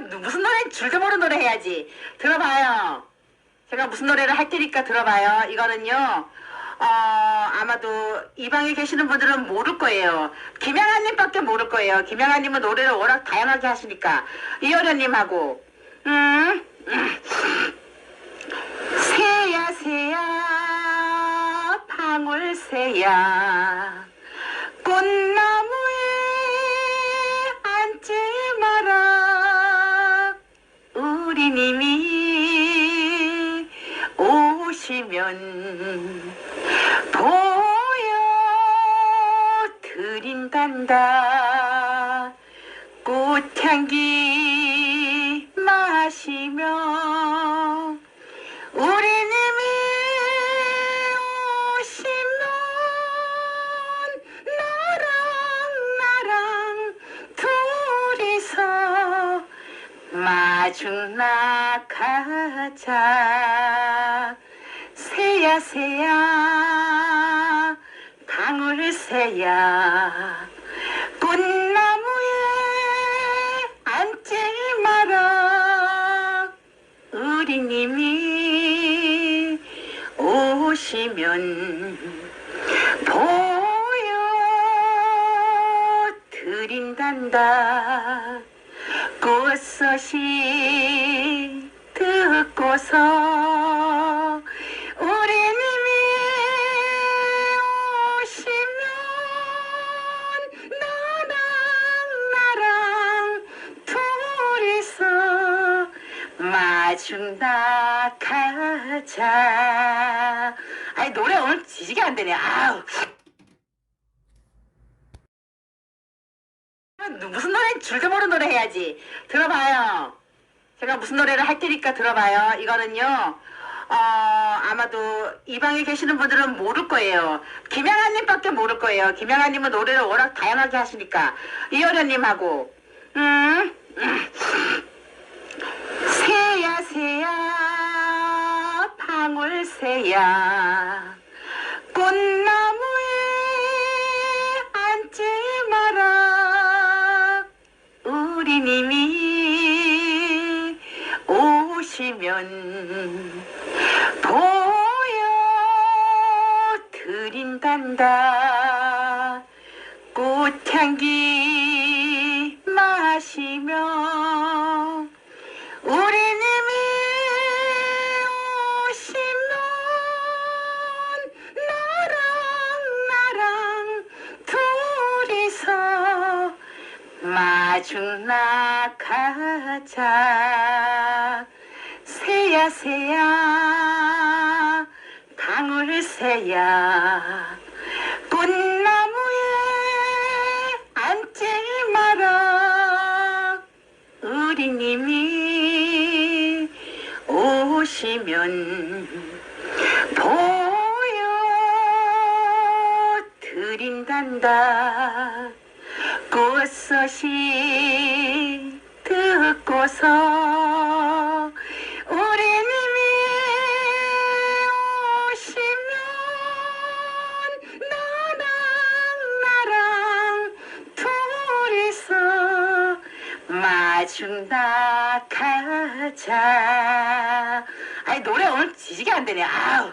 무슨 노래 줄도 모르는 노래 해야지. 들어봐요. 제가 무슨 노래를 할 테니까 들어봐요. 이거는요. 어, 아마도 이 방에 계시는 분들은 모를 거예요. 김양아님밖에 모를 거예요. 김양아님은 노래를 워낙 다양하게 하시니까. 이효련님하고, 음, 음. 새야, 새야, 방울새야, 꽃 오시면 보여드린단다. 꽃향기 마시며 우리 님이 오시면 나랑 나랑 둘이서 마중 나가자 새야 새야. 방울 새야. 꽃나무에 앉지 마라 우리 님이 오시면 보여드린단다. 꽃소식 듣고서 마중 나가자 아니 노래 오늘 지지게 안 되네 아우 무슨 노래 줄도 모르는 노래 해야지. 들어봐요. 제가 무슨 노래를 할 테니까 들어봐요. 이거는요. 어, 아마도 이 방에 계시는 분들은 모를 거예요. 김양아님밖에 모를 거예요. 김양아님은 노래를 워낙 다양하게 하시니까. 이효련님하고, 음, 음. 방울새야, 꽃나무에 앉지 마라. 우리 님이 오시면 보여드린단다 꽃향기 마시며 마중 나가자. 새야 새야 방울 새야. 꽃나무에 앉지 마라 우리 님이 오시면 보여드린단다 꽃소식 듣고서 우리 님이 오시면 너랑 나랑 둘이서 마중 나 가자. 아니 노래 오늘 지지게 안 되네. 아우